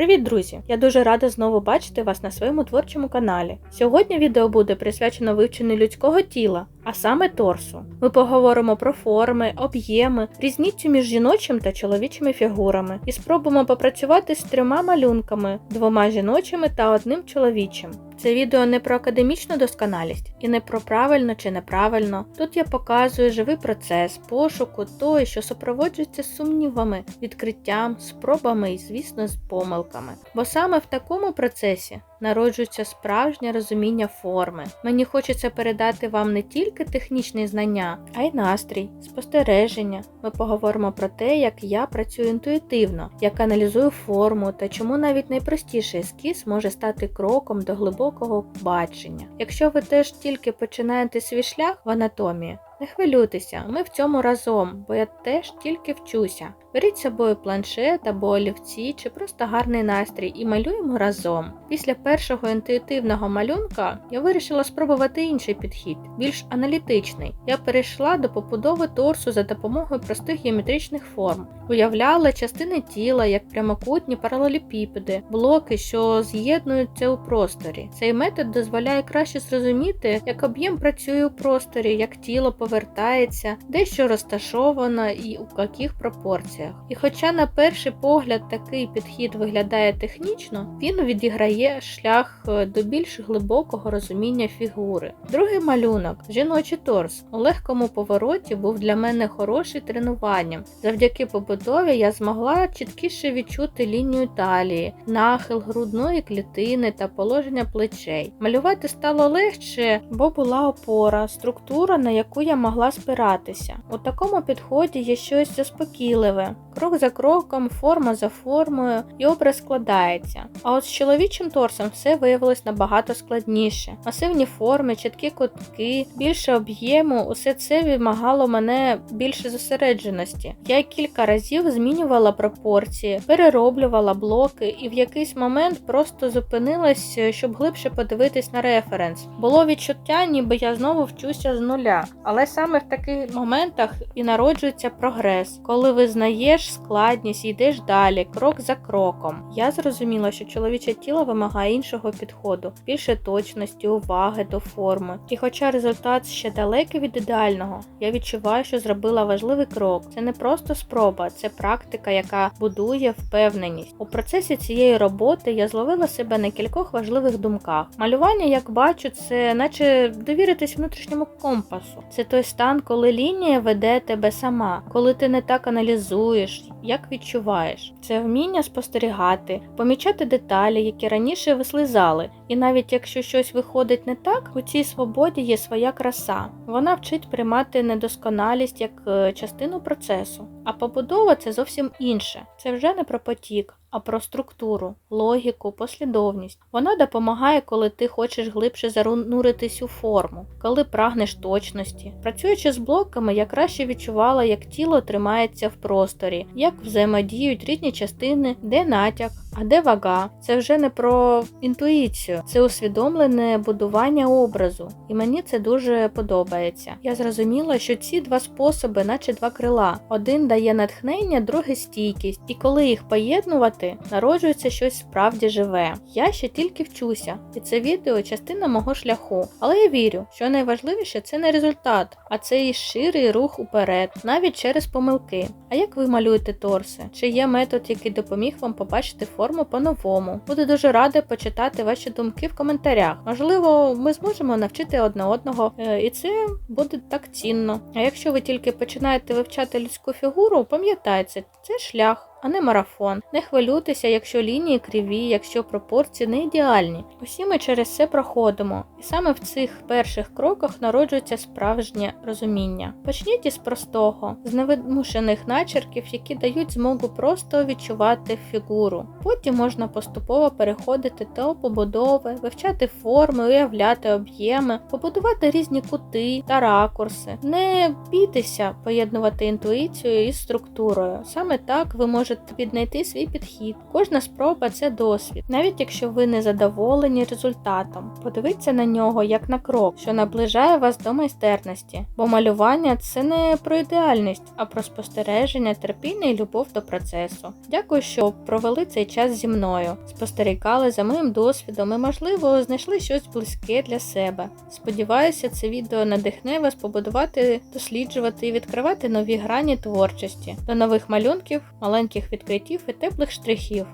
Привіт, друзі! Я дуже рада знову бачити вас на своєму творчому каналі. Сьогодні відео буде присвячено вивченню людського тіла, а саме торсу. Ми поговоримо про форми, об'єми, різницю між жіночим та чоловічими фігурами і спробуємо попрацювати з трьома малюнками: двома жіночими та одним чоловічим. Це відео не про академічну досконалість і не про правильно чи неправильно. Тут я показую живий процес пошуку той, що супроводжується сумнівами, відкриттям, спробами і, звісно, з помилками. Бо саме в такому процесі народжується справжнє розуміння форми. Мені хочеться передати вам не тільки технічні знання, а й настрій, спостереження. Ми поговоримо про те, як я працюю інтуїтивно, як аналізую форму та чому навіть найпростіший ескіз може стати кроком до глибокого бачення. Якщо ви теж тільки починаєте свій шлях в анатомії, не хвилюйтеся, ми в цьому разом, бо я теж тільки вчуся. Беріть з собою планшет або олівці чи просто гарний настрій і малюємо разом. Після першого інтуїтивного малюнка я вирішила спробувати інший підхід, більш аналітичний. Я перейшла до побудови торсу за допомогою простих геометричних форм, уявляла частини тіла як прямокутні паралелепіпеди, блоки, що з'єднуються у просторі. Цей метод дозволяє краще зрозуміти, як об'єм працює у просторі, як тіло повертається, де що розташовано і у яких пропорціях. І хоча на перший погляд такий підхід виглядає технічно, він відіграє шлях е, до більш глибокого розуміння фігури. Другий малюнок жіночий торс у легкому повороті був для мене хорошим тренуванням. Завдяки побудові я змогла чіткіше відчути лінію талії, нахил грудної клітини та положення плечей. Малювати стало легше, бо була опора, структура, на яку я могла спиратися. У такому підході є щось заспокійливе. Крок за кроком, форма за формою, і образ складається. А от з чоловічим торсом все виявилось набагато складніше. Масивні форми, чіткі кутки, більше об'єму, усе це вимагало мене більше зосередженості. Я кілька разів змінювала пропорції, перероблювала блоки і в якийсь момент просто зупинилась, щоб глибше подивитись на референс. Було відчуття, ніби я знову вчуся з нуля. Але саме в таких моментах і народжується прогрес, коли визнаєш складність йдеш далі, крок за кроком. Я зрозуміла, що чоловіче тіло вимагає іншого підходу, більше точності, уваги до форми. І хоча результат ще далекий від ідеального, я відчуваю, що зробила важливий крок. Це не просто спроба, це практика, яка будує впевненість. У процесі цієї роботи я зловила себе на кількох важливих думках. Малювання, як бачу, це наче довіритись внутрішньому компасу. Це той стан, коли лінія веде тебе сама, коли ти не так аналізуєш, як відчуваєш. Це вміння спостерігати, помічати деталі, які раніше вислизали. І навіть якщо щось виходить не так, у цій свободі є своя краса. Вона вчить приймати недосконалість як е, частину процесу. А побудова це зовсім інше. Це вже не про потік, а про структуру, логіку, послідовність. Вона допомагає, коли ти хочеш глибше зануритись у форму, коли прагнеш точності. Працюючи з блоками, я краще відчувала, як тіло тримається в просторі, як взаємодіють різні частини, де натяк, а де вага. Це вже не про інтуїцію, це усвідомлене будування образу, і мені це дуже подобається. Я зрозуміла, що ці два способи, наче два крила. Один дає натхнення, другий стійкість, і коли їх поєднувати, народжується щось справді живе. Я ще тільки вчуся, і це відео частина мого шляху. Але я вірю, що найважливіше це не результат, а це і ширий рух уперед, навіть через помилки. А як ви малюєте торси? Чи є метод, який допоміг вам побачити форму по-новому? Буду дуже рада почитати ваші думки в коментарях. Можливо, ми зможемо навчити одне одного, е, і це буде так цінно. А якщо ви тільки починаєте вивчати людську фігуру, пам'ятайте, це шлях а не марафон. Не хвилюйтеся, якщо лінії криві, якщо пропорції не ідеальні. Усі ми через це проходимо, і саме в цих перших кроках народжується справжнє розуміння. Почніть із простого, з невимушених начерків, які дають змогу просто відчувати фігуру. Потім можна поступово переходити до побудови, вивчати форми, уявляти об'єми, побудувати різні кути та ракурси. Не бійтеся поєднувати інтуїцію із структурою. Саме так ви можете допоможуть віднайти свій підхід. Кожна спроба це досвід, навіть якщо ви не задоволені результатом. Подивіться на нього як на крок, що наближає вас до майстерності, бо малювання це не про ідеальність, а про спостереження, терпіння і любов до процесу. Дякую, що провели цей час зі мною, спостерігали за моїм досвідом і, можливо, знайшли щось близьке для себе. Сподіваюся, це відео надихне вас побудувати, досліджувати і відкривати нові грані творчості. До нових малюнків, маленьких відкриттів і теплих штрихів.